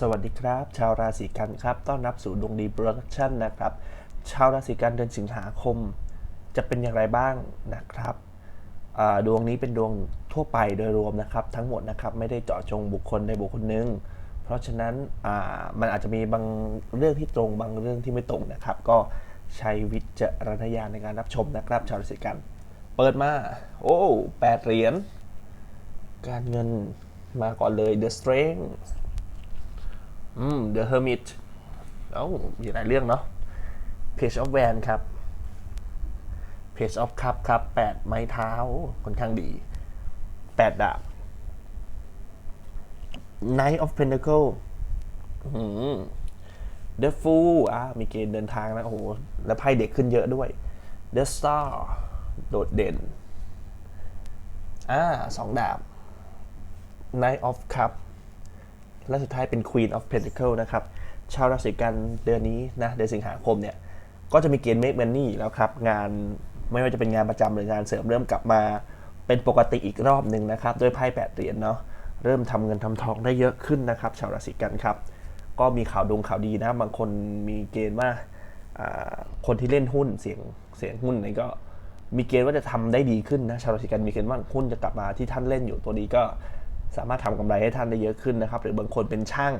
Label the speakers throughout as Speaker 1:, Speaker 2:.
Speaker 1: สวัสดีครับ ชาวราศีกันครับ ต้อนรับสู่ดวงดีโปรดักชั่นนะครับ ชาวราศีกันเดือนสิงหาคม จะเป็นอย่างไรบ้างนะครับดวงนี้เป็นดวงทั่วไปโดยรวมนะครับ ทั้งหมดนะครับไม่ได้เจาะจงบุคคลใดบุคคลหนึ่งเพราะฉะนั้นมันอาจจะมีบางเรื่องที่ตรงบางเรื่องที่ไม่ตรงนะครับ ก็ใช้วิจารณญาณในการรับชมนะครับ ชาวราศีกัน เปิดมา โอ้แปดเหรียญการเงินมาก่อนเลย The Strength อืม The Hermit เอ้ามีหลายเรื่องเนาะ Page of Van ครับ Page of Cup ครับแปดไม้เท้าค่อนข้างดีแปดดาบ Knight of Pentacle อืม The Fool อะมีเกณฑ์เดินทางนะ โอ้โห แล้วไพ่เด็กขึ้นเยอะด้วย The Star โดดเด่น อ่าสองดาบ Knight of Cup และสุดท้ายเป็น Queen of Pentacle นะครับ ชาวราศีกันเดือนนี้นะเดือนสิงหาคมเนี่ยก็จะมีเกณฑ์ make money แล้วครับ งานไม่ว่าจะเป็นงานประจำหรืองานเสริมเริ่มกลับมาเป็นปกติอีกรอบหนึ่งนะครับด้วยไพ่แปดเหรียญเนาะเริ่มทำเงินทำทองได้เยอะขึ้นนะครับ ชาวราศีกันครับ ก็มีข่าวดงข่าวดีนะบางคนมีเกณฑ์ว่าคนที่เล่นหุ้นเสียงเสียงหุ้นนี่ก็มีเกณฑ์ว่าจะทำได้ดีขึ้นนะชาวราศีกันมีเกณฑ์ว่าหุ้นจะกลับมาที่ท่านเล่นอยู่ตัวนี้ก็ สามารถทำกำไรให้ท่านได้เยอะขึ้นนะครับ หรือบางคนเป็นช่าง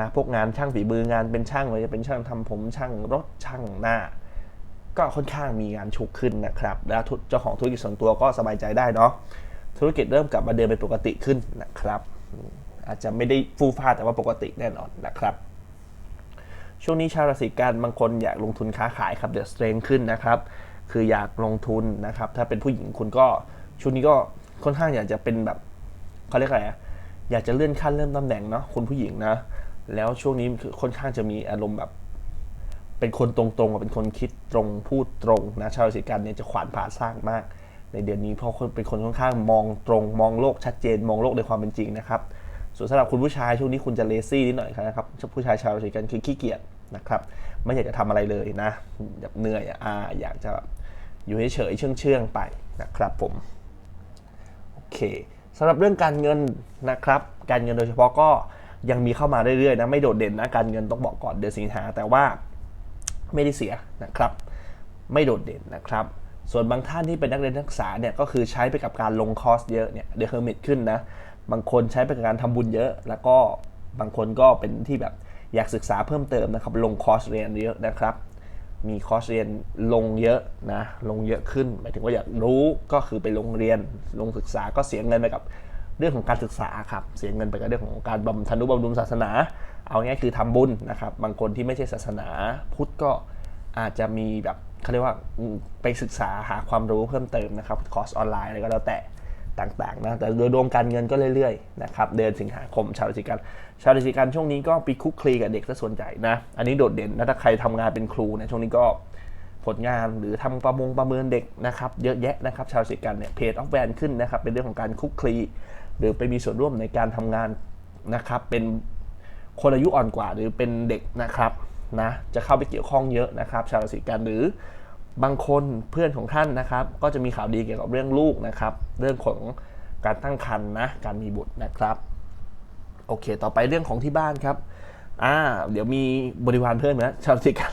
Speaker 1: นะพวกงานช่างฝีมืองานเป็นช่างเลยจะเป็นช่างทำผมช่างรถช่างหน้า ก็ค่อนข้างมีงานฉุกขึ้นนะครับแล้วเจ้าของธุรกิจส่วนตัวก็สบายใจได้เนาะธุรกิจเริ่มกลับมาเดินเป็นปกติขึ้นนะครับอืมอาจจะไม่ได้ฟูฟ้าแต่ว่าปกติแน่นอนนะครับ ช่วงนี้ชาวราศีกันบางคนอยากลงทุนค้าขายครับเดือดสเตรนขึ้นนะครับคืออยากลงทุนนะครับ ถ้าเป็นผู้หญิงคุณก็ช่วงนี้ก็ค่อนข้างอยากจะเป็นแบบ เขาเรียกอะไรอยากจะเลื่อนขั้นเลื่อนตำแหน่งเนาะคุณผู้หญิงนะ แล้วช่วงนี้คือค่อนข้างจะมีอารมณ์แบบ เป็นคนตรงๆกับเป็นคนคิดตรงพูดตรงนะชาวราศีกันเนี่ยจะขวานผ่าสร้างมาก ในเดือนนี้เพราะเป็นคนค่อนข้างมองตรง มองโลกชัดเจน มองโลกในความเป็นจริงนะครับส่วนสำหรับคุณผู้ชายช่วงนี้คุณจะเลซี่นิดหน่อยนะครับผู้ชายชาวราศีกันคือขี้เกียจนะครับ ไม่อยากจะทำอะไรเลยนะแบบเหนื่อยอ่าอยากจะแบบอยู่เฉยๆเชื่องๆไปนะครับผมโอเค สำหรับเรื่องการเงินนะครับ การเงินโดยเฉพาะก็ยังมีเข้ามาเรื่อยๆนะไม่โดดเด่นนะการเงินต้องบอกก่อนเดือนสิงหาแต่ว่าไม่ได้เสียนะครับ ไม่โดดเด่นนะครับ ส่วนบางท่านที่เป็นนักเรียนนักศึกษาเนี่ยก็คือใช้ไปกับการลงคอร์สเยอะเนี่ยเดอะเฮอร์มิตขึ้นนะบางคนใช้ไปกับการทำบุญเยอะ แล้วก็บางคนก็เป็นที่แบบอยากศึกษาเพิ่มเติมนะครับลงคอร์สเรียนเยอะนะครับ มีคอร์สเรียนลงเยอะนะลงเยอะขึ้น หมายถึงว่าอยากรู้ก็คือไปลงเรียนลงศึกษาก็เสียเงินไปกับเรื่องของการศึกษาครับเสียเงินไปกับเรื่องของการบำทนุบำรุงศาสนา เอาง่ายคือทำบุญนะครับ บางคนที่ไม่ใช่ศาสนาพุทธก็อาจจะมีแบบเขาเรียกว่าไปศึกษาหาความรู้เพิ่มเติมนะครับคอร์สออนไลน์อะไรก็แล้วแต่ ต่างๆนะแต่โดยรวมการเงินก็เรื่อยๆนะครับเดือนสิงหาคมชาวราศีกันชาวราศีกันช่วงนี้ก็ไปคุกคลีกับเด็กซะส่วนใหญ่นะอันนี้โดดเด่นนะถ้าใครทำงานเป็นครูเนี่ยช่วงนี้ก็ผลงานหรือทำประมงประเมินเด็กนะครับเยอะแยะนะครับชาวราศีกันเนี่ยเพจออฟแวนขึ้นนะครับเป็นเรื่องของการคุกคลีหรือไปมีส่วนร่วมในการทำงานนะครับเป็นคนอายุอ่อนกว่าหรือเป็นเด็กนะครับนะจะเข้าไปเกี่ยวข้องเยอะนะครับ ชาวราศีกันหรือ บางคนเพื่อนของท่านนะครับ ก็จะมีข่าวดีเกี่ยวกับเรื่องลูกนะครับ เรื่องของการตั้งครรภ์นะการมีบุตรนะครับโอเค ต่อไปเรื่องของที่บ้านครับอ่าเดี๋ยวมีบริวารเพิ่มนะชาวราศีกัน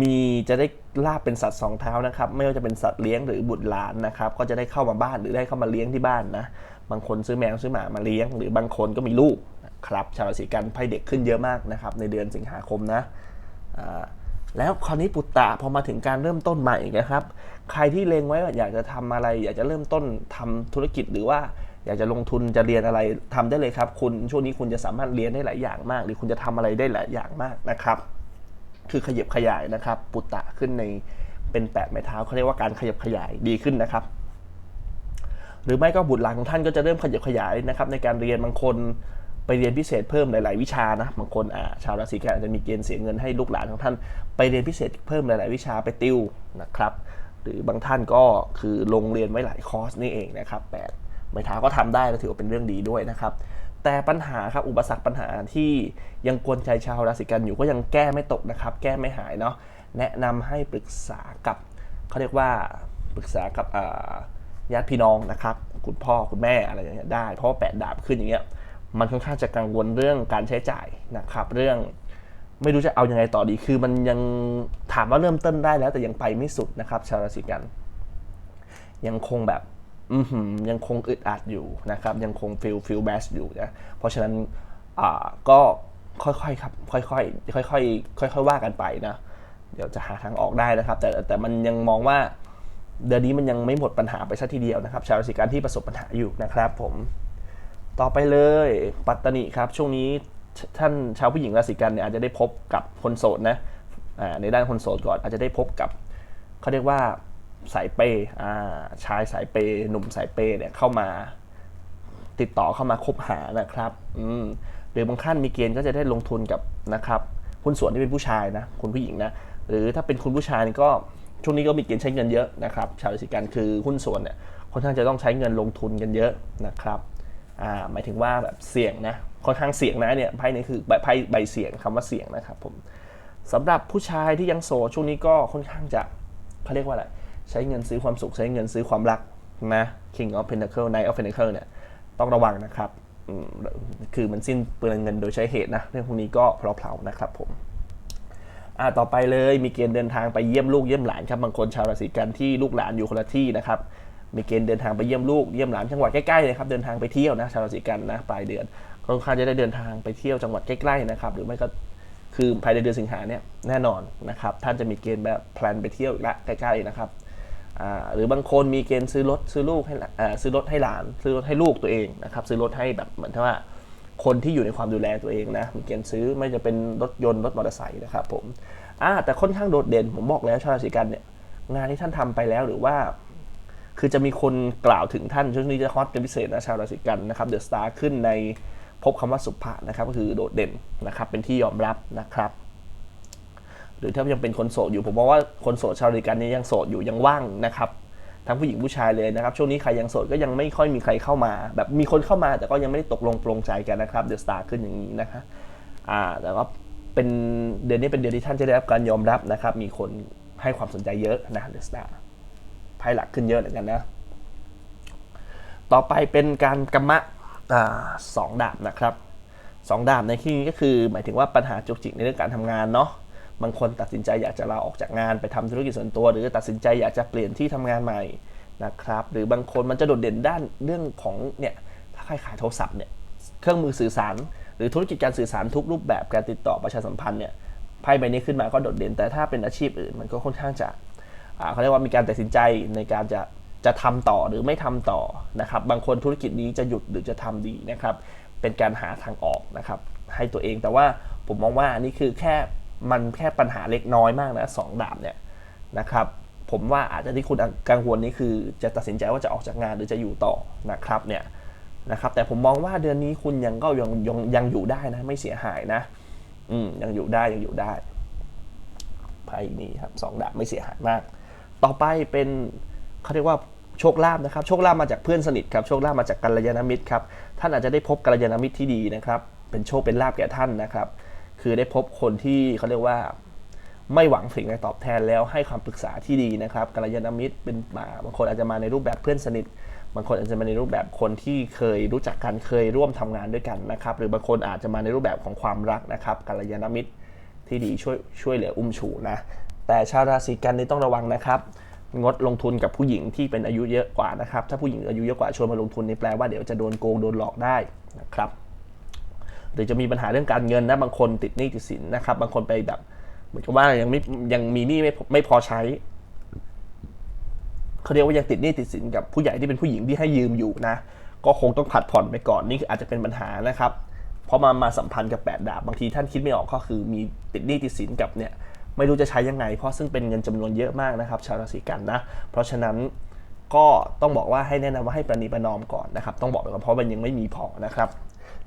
Speaker 1: มีจะได้ลาบเป็นสัตว์สองเท้านะครับ ไม่ว่าจะเป็นสัตว์เลี้ยงหรือบุตรหลานนะครับ ก็จะได้เข้ามาบ้านหรือได้เข้ามาเลี้ยงที่บ้านนะ บางคนซื้อแมวซื้อหมามาเลี้ยง หรือบางคนก็มีลูกนะครับ ชาวราศีกันไพ่เด็กขึ้นเยอะมากนะครับ ในเดือนสิงหาคมนะอ่า แล้วคราวนี้ปุตตะพอมาถึงการเริ่มต้นใหม่นะครับ ใครที่เลงไว้ว่าอยากจะทำอะไร อยากจะเริ่มต้นทำธุรกิจหรือว่าอยากจะลงทุนจะเรียนอะไรทำได้เลยครับ คุณช่วงนี้คุณจะสามารถเรียนได้หลายอย่างมาก หรือคุณจะทำอะไรได้หลายอย่างมากนะครับ คือขยับขยายนะครับ ปุตตะขึ้นในเป็นแปะไม้เท้าเขาเรียกว่าการขยับขยายดีขึ้นนะครับ หรือไม่ก็บุตรหลานของท่านก็จะเริ่มขยับขยายนะครับ ในการเรียนบางคน ไปเรียนพิเศษเพิ่มหลาย ๆ วิชานะบางคนอ่าชาวราศีกันอาจจะมีเกณฑ์เสียเงินให้ลูกหลานของท่านไปเรียนพิเศษเพิ่มหลาย ๆ วิชาไปติวนะครับ หรือบางท่านก็คือลงเรียนไว้หลายคอร์สนี่เองนะครับแปดไม้เท้าก็ทำได้และถือว่าเป็นเรื่องดีด้วยนะครับ แต่ปัญหาครับอุปสรรคปัญหาที่ยังกวนใจชาวราศีกันอยู่ก็ยังแก้ไม่ตกนะครับ แก้ไม่หายเนาะแนะนำให้ปรึกษากับเขาเรียกว่าปรึกษากับญาติพี่น้องนะครับ คุณพ่อคุณแม่อะไรอย่างเงี้ยได้ เพราะว่าแปดดาบขึ้นอย่างเงี้ย มันค่อนข้างจะกังวลเรื่องการใช้จ่ายนะครับ เรื่องไม่รู้จะเอาอยัางไงต่อดี คือมันยังถามว่าเริ่มต้นได้แล้ว แต่ยังไปไม่สุดนะครับ ชาวราศีกัน ยังคงแบบอืยังคงอึดอัดอยู่นะครับ ยังคงฟิลฟิลแบสอยู่นะ เพราะฉะนั้นอ่าก็ค่อยๆครับ ค่อยๆค่อยๆค่อยๆว่ากันไปนะ เดี๋ยวจะหาทางออกได้นะครับ แต่แต่มันยังมองว่าเดือนนี้มันยังไม่หมดปัญหาไปสักทีเดียวนะครับ ชาวราศีกันที่ประสบปัญหาอยู่นะครับผม ต่อไปเลยปัตตานีครับ ช่วงนี้ท่านชาวผู้หญิงราศีกันเนี่ยอาจจะได้พบกับคนโสดนะในด้านคนโสดก่อนอาจจะได้พบกับเขาเรียกว่าสายเปย์ชายสายเปย์หนุ่มสายเปย์เนี่ยเข้ามาติดต่อเข้ามาคบหานะครับอืหรือบางท่านมีเกณฑ์ก็จะได้ลงทุนกับนะครับหุ้นส่วนที่เป็นผู้ชายนะคุณผู้หญิงนะหรือถ้าเป็นคุณผู้ชายก็ช่วงนี้ก็มีเกณฑ์ใช้เงินเยอะนะครับ ชาวราศีกันคือหุ้นส่วนเนี่ยค่อนข้างจะต้องใช้เงินลงทุนกันเยอะนะครับ หมายถึงว่าแบบเสี่ยงนะค่อนข้างเสี่ยงนะเนี่ยไพ่นี้คือไพ่ใบเสี่ยงคำว่าเสี่ยงนะครับผมสำหรับผู้ชายที่ยังโสดช่วงนี้ก็ค่อนข้างจะเขาเรียกว่าอะไรใช้เงินซื้อความสุขใช้เงินซื้อความรักนะ King of Pentacle Knight of Pentacle เนี่ยต้องระวังนะครับคือมันสิ้นเปลืองเงินโดยใช้เหตุนะเรื่องพวกนี้ก็เพลาๆนะครับผมอ่าต่อไปเลยมีเกณฑ์เดินทางไปเยี่ยมลูกเยี่ยมหลานครับบางคนชาวราศีกันที่ลูกหลานอยู่คนละที่นะครับ มีเกณฑ์เดินทางไปเยี่ยมลูกเยี่ยมหลานจังหวัดใกล้ๆเลยครับเดินทางไปเที่ยวนะชาวราศีกันนะปลายเดือนค่อนข้างจะได้เดินทางไปเที่ยวจังหวัดใกล้ๆนะครับหรือไม่ก็คือภายในเดือนสิงหาเนี่ยแน่นอนนะครับท่านจะมีเกณฑ์แบบแพลนไปเที่ยวละใกล้ๆนะครับหรือบางคนมีเกณฑ์ซื้อรถซื้อลูกให้ซื้อรถให้หลาน ซื้อรถให้ลูกตัวเองนะครับซื้อรถให้แบบเหมือนที่ว่าคนที่อยู่ในความดูแลตัวเองนะมีเกณฑ์ซื้อไม่จะเป็นรถยนต์รถมอเตอร์ไซค์นะครับผมแต่ค่อนข้างโดดเด่นผมบอกแล้วชาวราศีกันเนี่ยงานที่ท่านทำไปแล้วหรือว่า คือจะมีคนกล่าวถึงท่านช่วงนี้จะฮอตเป็นพิเศษนะชาวราศีกันนะครับเดอะสตาร์ขึ้นในพบคำว่าสุภาพนะครับก็คือโดดเด่นนะครับเป็นที่ยอมรับนะครับ หรือถ้ายังเป็นคนโสดอยู่ผมมองว่าคนโสดชาวราศีกันนี้ยังโสดอยู่ยังว่างนะครับทั้งผู้หญิงผู้ชายเลยนะครับ ช่วงนี้ใครยังโสดก็ยังไม่ค่อยมีใครเข้ามา แบบมีคนเข้ามาแต่ก็ยังไม่ได้ตกลงปลงใจกันนะครับเดอะสตาร์ขึ้นอย่างนี้นะคะอ่าแต่ว่าเป็นเดือนนี้เป็นเดือนที่ท่านจะได้รับการยอมรับนะครับ มีคนให้ความสนใจเยอะนะเดอะสตาร์ ไพ่หลักขึ้นเยอะเหมือนกันนะ ต่อไปเป็นการกำมะอสองดาบนะครับสองดาบในที่นี้ก็คือ หมายถึงว่าปัญหาจุกจิกในเรื่องการทำงานเนาะบางคนตัดสินใจอยากจะลาออกจากงานไปทำธุรกิจส่วนตัว หรือตัดสินใจอยากจะเปลี่ยนที่ทำงานใหม่นะครับ หรือบางคนมันจะโดดเด่นด้านเรื่องของเนี่ยถ้าใครขายโทรศัพท์เนี่ยเครื่องมือสื่อสาร หรือธุรกิจการสื่อสารทุกรูปแบบการติดต่อประชาสัมพันธ์เนี่ยไพ่ใบนี้ขึ้นมาก็โดดเด่นแต่ถ้าเป็นอาชีพอื่นมันก็ค่อนข้างจะ เขาเรียกว่ามีการตัดสินใจในการจะจะทำต่อหรือไม่ทำต่อนะครับ บางคนธุรกิจนี้จะหยุดหรือจะทำดีนะครับ เป็นการหาทางออกนะครับ ให้ตัวเองแต่ว่าผมมองว่านนี้คือแค่มันแค่ปัญหาเล็กน้อยมากนะสองดาบเนี่ยนะครับ ผมว่าอาจจะที่คุณกังวลนี้คือ จะตัดสินใจว่าจะออกจากงานหรือจะอยู่ต่อนะครับเนี่ยนะครับ แต่ผมมองว่าเดือนนี้คุณยังก็ยังยังยังอยู่ได้นะ ไม่เสียหายนะ อืมยังอยู่ได้ยังอยู่ได้ไพ่นี้ครับสองดาบไม่เสียหายมาก ต่อไปเป็นเขาเรียกว่าโชคลาภนะครับ โชคลาภมาจากเพื่อนสนิทครับ โชคลาภมาจากกัลยาณมิตรครับ ท่านอาจจะได้พบกัลยาณมิตรที่ดีนะครับ เป็นโชคเป็นลาภแก่ท่านนะครับ คือได้พบคนที่เขาเรียกว่า ไม่หวังสิ่งใดตอบแทนแล้วให้คำปรึกษาที่ดีนะครับกัลยาณมิตรเป็นมาบางคนอาจจะมาในรูปแบบเพื่อนสนิท บางคนอาจจะมาในรูปแบบคนที่เคยรู้จักกันเคยร่วมทำงานด้วยกันนะครับ หรือบางคนอาจจะมาในรูปแบบของความรักนะครับกัลยาณมิตรที่ดีช่วยช่วยเหลืออุ้มชูนะ แต่ชาวราศีกันนี่ต้องระวังนะครับงดลงทุนกับผู้หญิงที่เป็นอายุเยอะกว่านะครับ ถ้าผู้หญิงอายุเยอะกว่าชวนมาลงทุนนี่แปลว่าเดี๋ยวจะโดนโกงโดนหลอกได้นะครับหรือจะมีปัญหาเรื่องการเงินนะบางคนติดหนี้ติดสินนะครับ บางคนไปแบบเหมือนกับว่ายังไม่ยังมีหนี้ไม่ไม่พอใช้เขาเรียกว่ายังติดหนี้ติดสินกับผู้ใหญ่ที่เป็นผู้หญิงที่ให้ยืมอยู่นะ ก็คงต้องผัดผ่อนไปก่อนนี่คืออาจจะเป็นปัญหานะครับ เพราะมามาสัมพันธ์กับแปดดาบบางทีท่านคิดไม่ออกก็คือมีติดหนี้ติดสินกับเนี่ย ไม่รู้จะใช้ยังไง เพราะซึ่งเป็นเงินจำนวนเยอะมากนะครับ ชาวราศีกันนะ เพราะฉะนั้นก็ต้องบอกว่าให้แนะนำว่าให้ประนีประนอมก่อนนะครับ ต้องบอกไปก่อนเพราะมันยังไม่มีพอนะครับ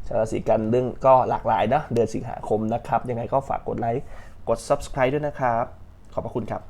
Speaker 1: ชาวราศีกันเรื่องก็หลากหลายนะเดือนสิงหาคมนะครับ ยังไงก็ฝากกดไลค์กด subscribe ด้วยนะครับ ขอบพระคุณครับ